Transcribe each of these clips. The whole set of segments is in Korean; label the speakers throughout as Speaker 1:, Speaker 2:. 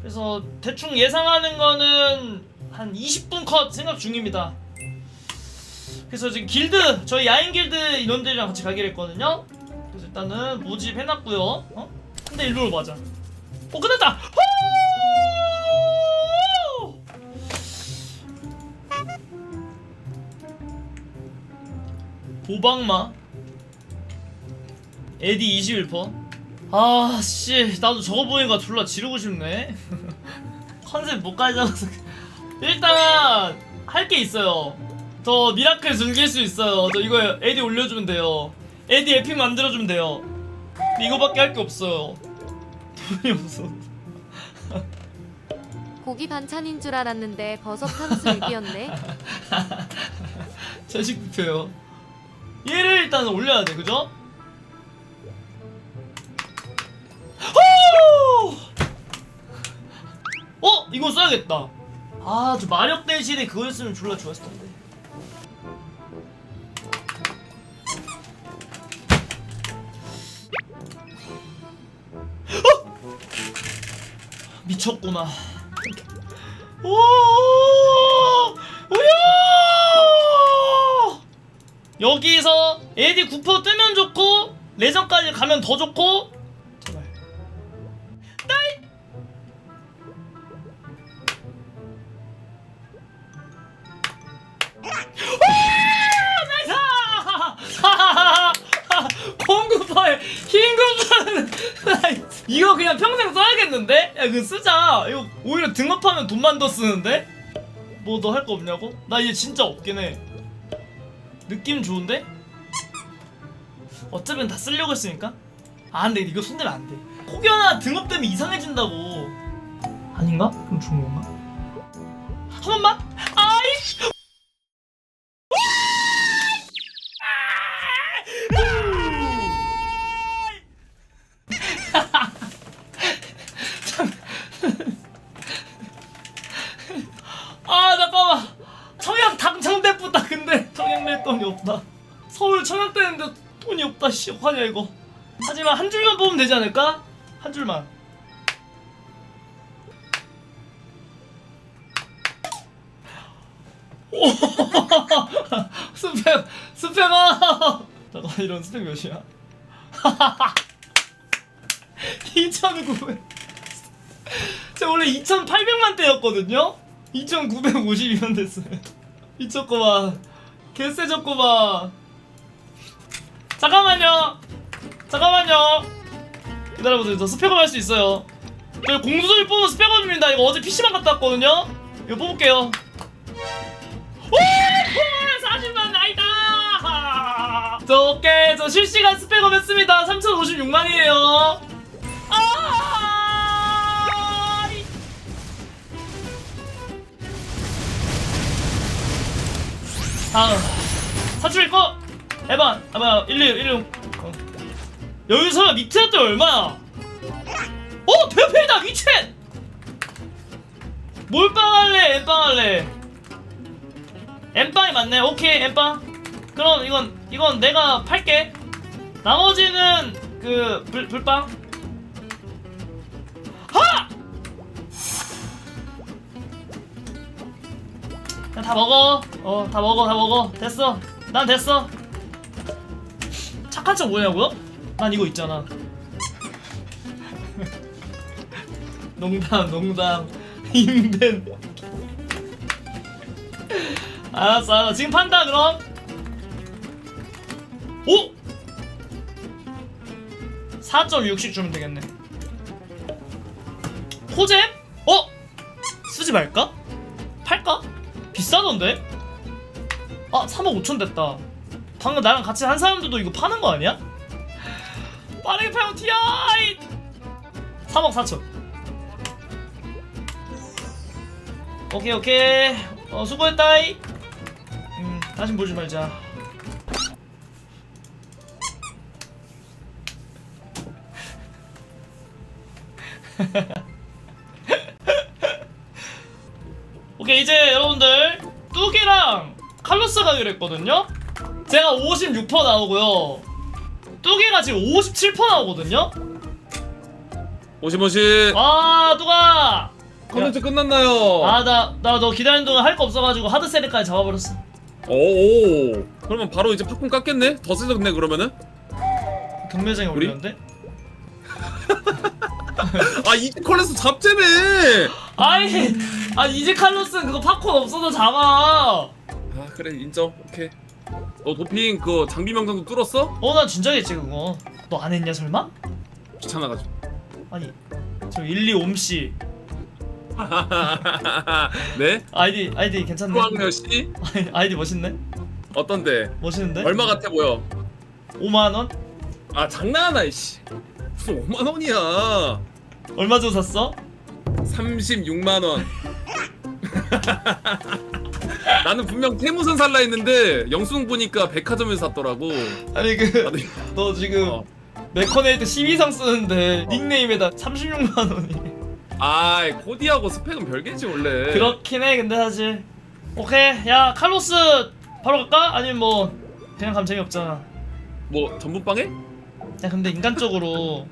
Speaker 1: 그래서 대충 예상하는 거는 한 20분 컷 생각 중입니다. 그래서 지금 길드 저희 야인 길드 인원들이랑 같이 가기로 했거든요. 그래서 일단은 모집 해놨고요. 어? 근데 일로 맞아. 어 끝났다. 호! 보방마 에디 21%. 아, 씨, 나도 저거 보니까 졸라 지르고 싶네. 컨셉 못 가져서. 일단, 할 게 있어요. 저 미라클 즐길 수 있어요. 저 이거 에디 올려주면 돼요. 에디 에픽 만들어주면 돼요. 이거밖에 할 게 없어요. 돈이 없어.
Speaker 2: 고기 반찬인 줄 알았는데 버섯 탕수 육이었네.
Speaker 1: 자식 부표요. 얘를 일단 올려야 돼, 그죠? 이거 써야겠다. 아, 저 마력 대신에 그거였으면 졸라 좋았을 텐데. 어! 미쳤구나. 오! 오야! 여기서 에디 9% 뜨면 좋고 레전까지 가면 더 좋고 야겠는데? 야 그거 쓰자 이거 오히려 등업하면 돈만 더 쓰는데? 뭐 너 할 거 없냐고? 나 얘 진짜 없긴 해 느낌 좋은데? 어차피 다 쓰려고 했으니까 아 근데 이거 손대면 안돼 혹여나 등업되면 이상해진다고 아닌가? 그럼 좋은 건가? 한 번만? 아이씨 돈이 없다 씨 어떡하냐 이거 하지만 한 줄만 뽑으면 되지 않을까? 한 줄만 오 스펙 스펙아 잠깐 이런 스펙 몇이야? 2,900 제가 원래 2,800만 대였거든요? 2,952만 됐어요. 미쳤구만. 개쎄졌구만. 잠깐만요. 잠깐만요. 기다려보세요. 저 스펙업 할 수 있어요. 저 공수들 뽑으면 스펙업 줍니다. 이거 어제 PC방 갔다 왔거든요? 이거 뽑을게요. 오! 40만 나이다! 저 오케이. 저 실시간 스펙업 했습니다. 3,056만이에요. 아! 이- 다음 사출 거 에반 아 뭐야 116 116 어. 여기서 밑에 때 얼마야? 어 대패다 미친 몰빵 할래 엠빵 할래 엠빵이 맞네 오케이 엠빵 그럼 이건 이건 내가 팔게 나머지는 그 불, 불빵 하! 야, 다 먹어. 어, 다 먹어, 다 먹어. 됐어. 난 됐어. 착한 척 뭐냐고요? 난 이거 있잖아. 농담, 농담. 힘든. 알았어, 알았어. 지금 판다, 그럼. 오! 4.6씩 주면 되겠네. 호잼? 어? 쓰지 말까? 팔까? 비싸던데? 아 3억 5천 됐다 방금 나랑 같이 한 사람들도 이거 파는 거 아니야? 빠르게 팔면 티아이! 3억 4천. 오케이 오케이. 어 수고했다이. 음 다신 보지 말자. 오케이 이제 여러분들 뚜기랑 칼로스 가기로 했거든요 제가 56% 나오고요 뚜기가 지금 57% 나오거든요
Speaker 3: 모시모시
Speaker 1: 아 뚜가
Speaker 3: 컨텐츠 끝났나요?
Speaker 1: 아 나 나 너 기다리는 동안 할 거 없어가지고 하드세리까지 잡아버렸어
Speaker 3: 오. 그러면 바로 이제 팝콘 깎겠네? 더 쓰겠네 그러면은?
Speaker 1: 경매장에
Speaker 3: 우리?
Speaker 1: 올렸는데?
Speaker 3: 아 이제 컬렉스 잡재네.
Speaker 1: 아니 아 이제 칼로스는 그거 팝콘 없어도 잡아
Speaker 3: 아 그래 인정. 오케이. 너 도핑 그 장비 명당도 뚫었어?
Speaker 1: 어나 진작했지 그거 너 안 했냐 설마?
Speaker 3: 귀찮아가지고.
Speaker 1: 아니 저 12 옴씨
Speaker 3: 네?
Speaker 1: 아이디 아이디 괜찮네
Speaker 3: 수학여 씨?
Speaker 1: 아이- 아이디 멋있네
Speaker 3: 어떤데?
Speaker 1: 멋있는데?
Speaker 3: 얼마 같아 보여?
Speaker 1: 5만원?
Speaker 3: 아 장난하나 이씨. 무슨 5만 원이야.
Speaker 1: 얼마 주고 샀어?
Speaker 3: 36만 원. 나는 분명 태무선 살라 했는데 영수증 보니까 백화점에서 샀더라고.
Speaker 1: 아니 그
Speaker 3: 나도
Speaker 1: 너 지금
Speaker 3: 어.
Speaker 1: 메커네이트 12상 쓰는데 닉네임에다 36만 원이
Speaker 3: 아 코디하고 스펙은 별개지 원래.
Speaker 1: 그렇긴 해 근데 사실 오케이 야 칼로스 바로 갈까? 아니면 뭐 그냥 가면 재미없잖아
Speaker 3: 뭐 전문빵에?
Speaker 1: 야 근데 인간적으로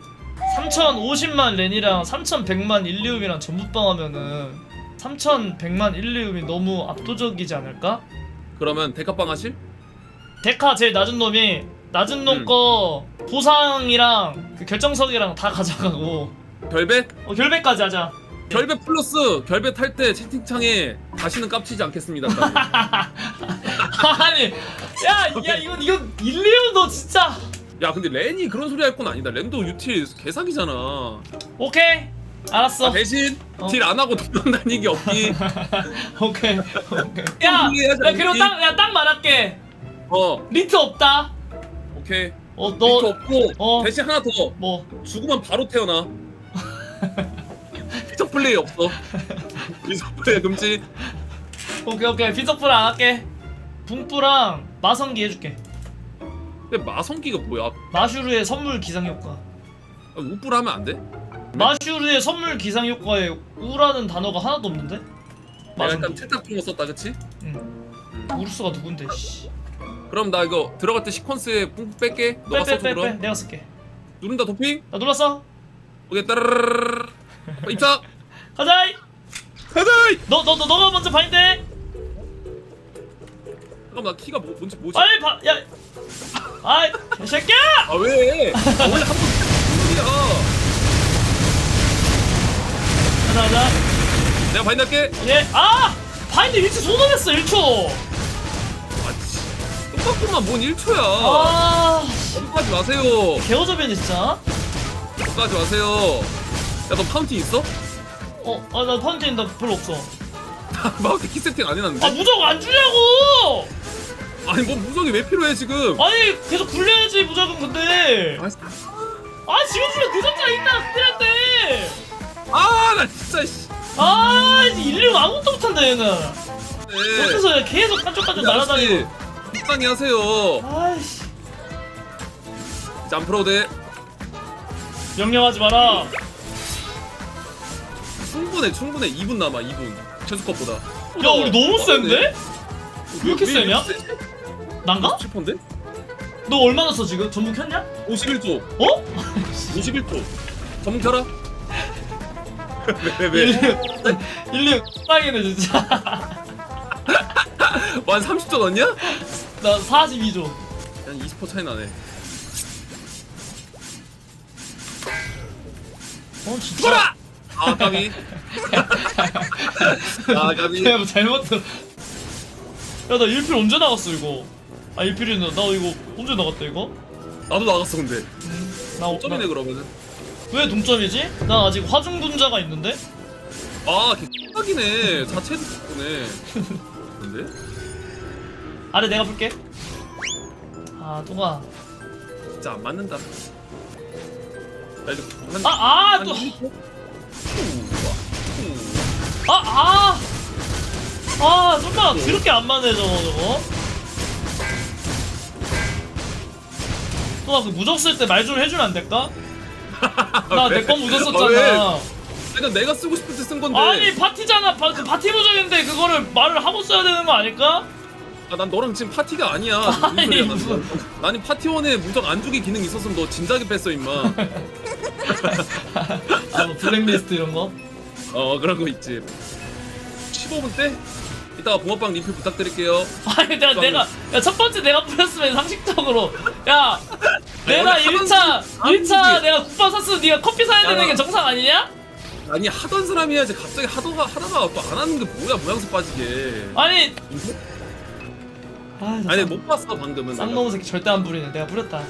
Speaker 1: 3050만 렌이랑 3100만 일리움이랑 전부빵 하면은 3100만 일리움이 너무 압도적이지 않을까?
Speaker 3: 그러면 데카빵 하실?
Speaker 1: 데카 제일 낮은 놈이 낮은 놈
Speaker 3: 음.
Speaker 1: 거 보상이랑 그 결정석이랑 다 가져가고
Speaker 3: 별bet?
Speaker 1: 어, 결배까지 하자
Speaker 3: 별bet 플러스 별bet 할때 채팅창에 다시는 깝치지 않겠습니다.
Speaker 1: 아니 야, 야 이건 이건 일리움 너 진짜
Speaker 3: 야 근데 렌이 그런 소리 할 건 아니다. 렌도 유틸 개사기잖아.
Speaker 1: 오케이 알았어
Speaker 3: 아, 대신
Speaker 1: 어.
Speaker 3: 딜 안 하고 도망 다니기 없기.
Speaker 1: 오케이 오케이 야,
Speaker 3: 이해하지
Speaker 1: 야 그리고
Speaker 3: 않기?
Speaker 1: 딱 야 딱 말할게
Speaker 3: 어
Speaker 1: 리트 없다
Speaker 3: 오케이.
Speaker 1: 어
Speaker 3: 너...
Speaker 1: 너
Speaker 3: 없고
Speaker 1: 어.
Speaker 3: 대신 하나 더
Speaker 1: 뭐
Speaker 3: 죽으면 바로 태어나. 피적 플레이 없어. 피적 플레이 금지.
Speaker 1: 오케이 오케이 비석프랑 안 할게 붕뿌랑 마성기 해줄게
Speaker 3: 근데 마성기가 뭐야?
Speaker 1: 마슈르의 선물 기상 효과
Speaker 3: 아, 우뿔 하면 안 돼?
Speaker 1: 마슈르의 선물 기상 효과에 우라는 단어가 하나도 없는데?
Speaker 3: 내가 일단 채탁 중거 썼다 그치?
Speaker 1: 응 우르스가 누군데 씨
Speaker 3: 그럼 나 이거 들어갈 때 시퀀스에 뿡 뺄게. 너가 써줘
Speaker 1: 빼빼빼빼
Speaker 3: 그럼.
Speaker 1: 내가 쓸게
Speaker 3: 누른다 도핑.
Speaker 1: 나 눌렀어
Speaker 3: 오케이 따르르르르. 입사.
Speaker 1: 가자
Speaker 3: 가자.
Speaker 1: 너너 너 너가 먼저 해
Speaker 3: 그럼 나 키가 뭐, 뭔지 뭐지?
Speaker 1: 빨리 바야 아이 이 새끼야
Speaker 3: 아 왜? 아, 원래 한번 소리야.
Speaker 1: 가자 가자
Speaker 3: 내가 바인드 할게.
Speaker 1: 예 아 바인드 위치 소동했어 1초
Speaker 3: 아 씨. 똑같구만 뭔 1초야.
Speaker 1: 아
Speaker 3: 넘어가지 마세요.
Speaker 1: 개어저변이 진짜
Speaker 3: 넘어가지 마세요. 야 너 파운틴 있어?
Speaker 1: 어 아나 펀치 나 별로 없어
Speaker 3: 마우스 키 세팅 안 해놨는데?
Speaker 1: 아 무적 안 주냐고
Speaker 3: 아니 뭐 무적이 왜 필요해 지금?
Speaker 1: 아니 계속 굴려야지 무적은 근데
Speaker 3: 아,
Speaker 1: 아 지금 주면 늦었잖아 이따
Speaker 3: 아, 나 진짜 씨.
Speaker 1: 아 일리움 아무것도 못한다 얘는
Speaker 3: 네.
Speaker 1: 어째서 계속 깐족깐족 날아다니고
Speaker 3: 적당히 하세요.
Speaker 1: 아이씨
Speaker 3: 이제 안 풀어도 돼.
Speaker 1: 명령하지 마라
Speaker 3: 충분해, 충분해. 2분 남아, 2분. 최수컷보다.
Speaker 1: 야 우리 너무 센데? 왜 이렇게 세냐? 난가?
Speaker 3: 7%인데?
Speaker 1: 너 얼마나 써 지금? 전부 켰냐?
Speaker 3: 51초.
Speaker 1: 어?
Speaker 3: 51초. 전문 켜라. 왜, 왜?
Speaker 1: 일리움 빵이네 진짜
Speaker 3: 뭐한 30초 넣었냐?
Speaker 1: 나 42조
Speaker 3: 한20% 차이 나네.
Speaker 1: 어 진짜
Speaker 3: 죽어라! 아, 까비. 아, 까비.
Speaker 1: 내가 뭐 잘못 들어 야나 1필 언제 나갔어 이거 아 1필이는 나 이거 언제 나갔다 이거?
Speaker 3: 나도 나갔어, 근데.
Speaker 1: 나,
Speaker 3: 점이네,
Speaker 1: 나
Speaker 3: 그러면은.
Speaker 1: 왜 동점이지? 난 아직 화중 분자가 있는데?
Speaker 3: 아, 개빡이네. 자체도 좋네. 근데?
Speaker 1: 아래 내가 볼게 아 동아
Speaker 3: 진짜 안 맞는다. 나 이거 한, 아한
Speaker 1: 아또
Speaker 3: 1초? 우와.
Speaker 1: 아, 아! 아, 정말 그렇게 안 맞네, 저거, 저거. 또나그 무적 쓸 때 말 좀 해주면 안 될까? 나
Speaker 3: 왜?
Speaker 1: 내건 무적
Speaker 3: 아,
Speaker 1: 썼잖아.
Speaker 3: 그러니까 내가 쓰고 싶을 때 쓴 건데.
Speaker 1: 아니, 파티잖아. 파, 그 파티 무적인데 그거를 말을 하고 써야 되는 거 아닐까?
Speaker 3: 아, 난 너랑 지금 파티가 아니야.
Speaker 1: 아니,
Speaker 3: 무슨 소리야, 난.
Speaker 1: 무슨-
Speaker 3: 나는 파티원에 무적 안 주기 기능 있었으면 너 진작에 뺐어 임마.
Speaker 1: 아, 뭐 블랙리스트 이런 거?
Speaker 3: 어 그런 거 있지 15분 때? 이따가 붕어빵 리필 부탁드릴게요
Speaker 1: 아니 내가 내가 야 첫 번째 내가 뿌렸으면 상식적으로 야 내가
Speaker 3: 원래
Speaker 1: 1차
Speaker 3: 하던
Speaker 1: 1차
Speaker 3: 하던
Speaker 1: 내가 국밥 샀으면 네가 커피 사야 되는
Speaker 3: 야.
Speaker 1: 게 정상 아니냐?
Speaker 3: 아니 하던 사람이 해야지. 갑자기 하다가 하다가 또 안 하는 게 뭐야? 모양새 빠지게.
Speaker 1: 아니 아,
Speaker 3: 아니 못 봤어 방금은. 내가.
Speaker 1: 쌍놈 새끼 절대 안 부리네. 내가 뿌렸다.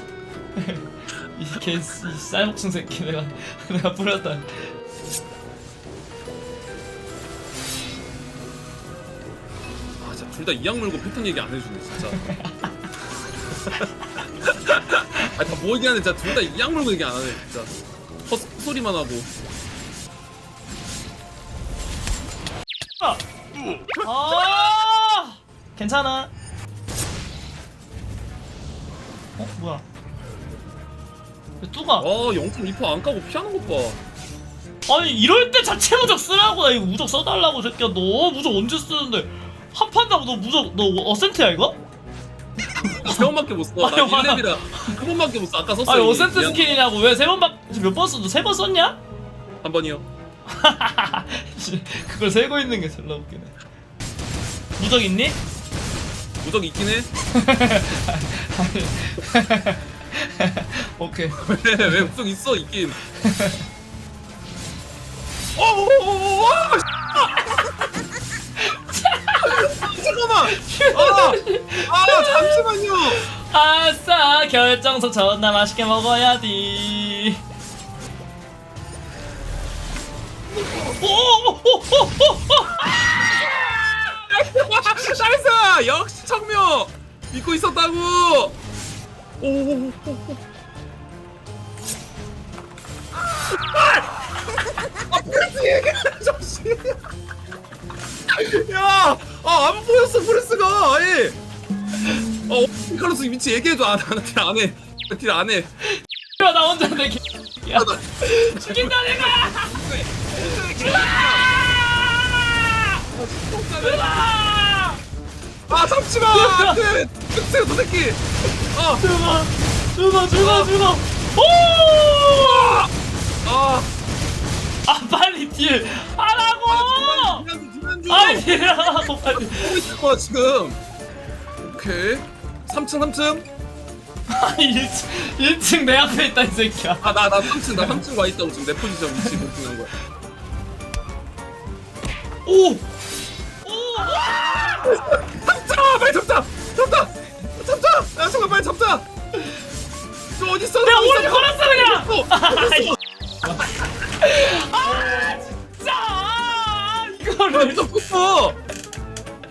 Speaker 1: 이개 이 쌀먹순 새끼 내가 내가 뿌렸다.
Speaker 3: 아 진짜 둘다 이악 물고 패턴 얘기 안 해주네 진짜 아니 다뭐 얘기하는데 진짜 둘 다 이 악 물고 얘기 안 하네 진짜. 헛 소리만 하고.
Speaker 1: 아! 괜찮아. 어 뭐야? 왜 뚜가?
Speaker 3: 어0.2%안 까고 피하는 것봐.
Speaker 1: 아니 이럴 때 자체 무적 쓰라고. 나 이거 무적 써달라고 새끼야. 너 무적 언제 쓰는데. 한 판다고 너 무적 너 어센트야 이거?
Speaker 3: 세 번밖에 못 써 나
Speaker 1: 아니, 맞아.
Speaker 3: 1렙이라 한 번밖에 못 써 아까 썼어
Speaker 1: 아니. 어센트. 스킨이냐고 왜 세 번밖 몇번 썼어 세 번 썼냐?
Speaker 3: 한 번이요
Speaker 1: 씨, 그걸 세고 있는 게 졸라 웃기네 무적 있니?
Speaker 3: 무적 있긴 해
Speaker 1: 오케이
Speaker 3: 왜, 왜 무적 있어 있긴 어 어 어어 잠깐만 아, 아 잠시만요
Speaker 1: 아싸 결정서 존나 맛있게 먹어야지 오오오오오
Speaker 3: 나이스 역시 청묘 믿고 있었다고 오오오오 아 얘기 잠시 야 아 안 보였어 프레스가. 아예 어 카로스 위치 얘기해줘. 아나딜안해. 딜안해.
Speaker 1: 나 혼자 내 개... 야 죽인다 내가! 으아!
Speaker 3: 아 잠시만! 안돼! 죽세요 저 새끼! 아!
Speaker 1: 죽어! 죽어 죽어 죽어! 오!
Speaker 3: 아,
Speaker 1: 아 빨리 딜!
Speaker 3: 아,
Speaker 1: 하고
Speaker 3: 있을 거야 지금. 오케이. 3층 3층?
Speaker 1: 아 1층 1층 내 앞에 있다 이 새끼야.
Speaker 3: 아 나 나 3층 나 3층 와 있다고 지금 내 포지션 위치 보팅한 거야.
Speaker 1: 오! 오!
Speaker 3: 잡자! 빨리 잡자! 잡자! 잡자! 야 잠깐 빨리 잡자! 저 어디 있어?
Speaker 1: 내가 오른쪽? 걸었어 그냥!
Speaker 3: 어,
Speaker 1: 아이. 아 진짜 이거
Speaker 3: 붙어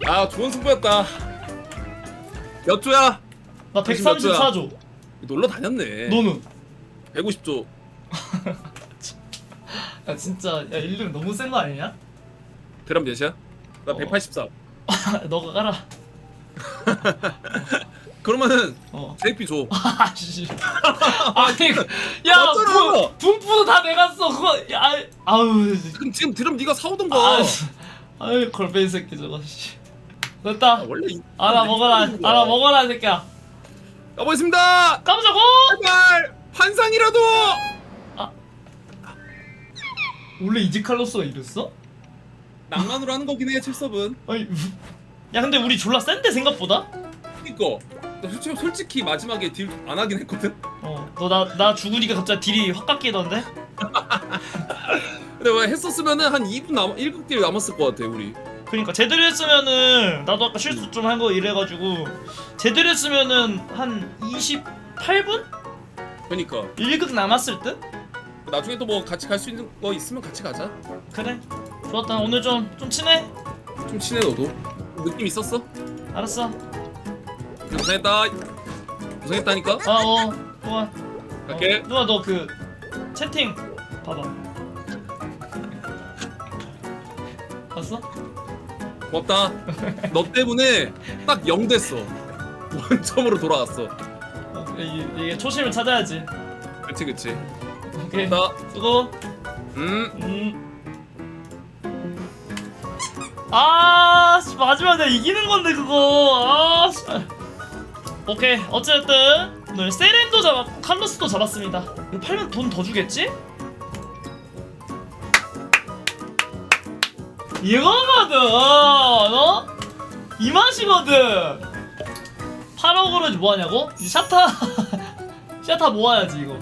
Speaker 3: 아 좋은 승부였다. 몇 조야.
Speaker 1: 나 134조
Speaker 3: 놀러 다녔네.
Speaker 1: 너는?
Speaker 3: 150조.
Speaker 1: 야 진짜 야 일름 너무 센 거 아니냐?
Speaker 3: 드럼 몇이야? 나
Speaker 1: 어.
Speaker 3: 184
Speaker 1: 너가 가라
Speaker 3: 그러면은
Speaker 1: 어.
Speaker 3: JP 줘.
Speaker 1: 아씨. 아니 그- 야
Speaker 3: 어쩌라고?
Speaker 1: 부- 분푸도 다 내가 써. 그거 야 아우
Speaker 3: 그럼 지금 드럼 네가 사오던가
Speaker 1: 아 아유 걸베이 새끼 저거 씨. 됐다.
Speaker 3: 아, 원래 이-
Speaker 1: 알아 먹어라 알아 먹어라 이 새끼야.
Speaker 3: 가보겠습니다.
Speaker 1: 깜짝고!
Speaker 3: 제발 환상이라도!
Speaker 1: 원래 이지칼로스가 이랬어?
Speaker 3: 낭만으로 하는 거긴 해 7섭은.
Speaker 1: 아니 야 근데 우리 졸라 센데 생각보다?
Speaker 3: 그니까 나 솔직히, 솔직히 마지막에 딜 안 하긴 했거든?
Speaker 1: 어너 나 나 죽으니까 갑자기 딜이 확 깎이던데?
Speaker 3: 근데 왜 했었으면은 한 2분 남 1급 딜 남았을 것 같아 우리.
Speaker 1: 그러니까 제대로 했으면은 나도 아까 실수 좀 한 거 이래가지고 제대로 했으면은 한 28분?
Speaker 3: 그니까.
Speaker 1: 1극 남았을 듯?
Speaker 3: 나중에 또 뭐 같이 갈 수 있는 거 있으면 같이 가자.
Speaker 1: 그래. 좋았다. 오늘 좀 좀 친해?
Speaker 3: 좀 친해 너도. 느낌 있었어?
Speaker 1: 알았어
Speaker 3: 고생했다 고생했다니까
Speaker 1: 아어 좋아
Speaker 3: 갈게.
Speaker 1: 어, 누나 너 그 채팅 봐봐 봤어?
Speaker 3: 고맙다 너 때문에 딱 0 됐어 원점으로 돌아왔어
Speaker 1: 어, 이게, 이게 초심을 찾아야지
Speaker 3: 그치 그치
Speaker 1: 오케이
Speaker 3: 나
Speaker 1: 수고
Speaker 3: 음.
Speaker 1: 음. 아, 씨, 마지막에 내가 이기는 건데 그거. 아, 씨. 오케이. 어쨌든 오늘 세렌도 잡았고 칼로스도 잡았습니다. 이거 팔면 돈 더 주겠지? 이거거든 어? 이 맛이거든 8억으로 뭐하냐고? 샤타 샤타 모아야지 이거